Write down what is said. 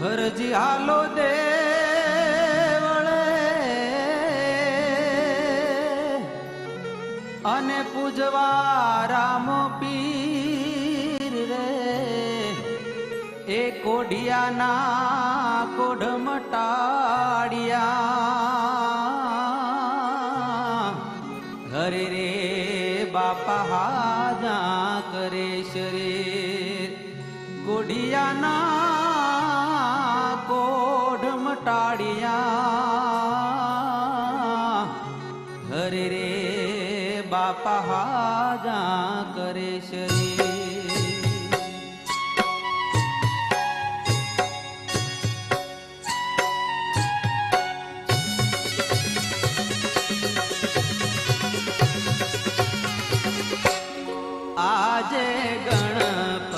હરજી આલો દે અને પૂજવા રામ પીર રે. એ કોઢિયાના કોઢમટાડિયા. હરે રે બાપા હાજા કરે શરીર. કોઢિયાના પહાજા કરે શરી આજે ગણપ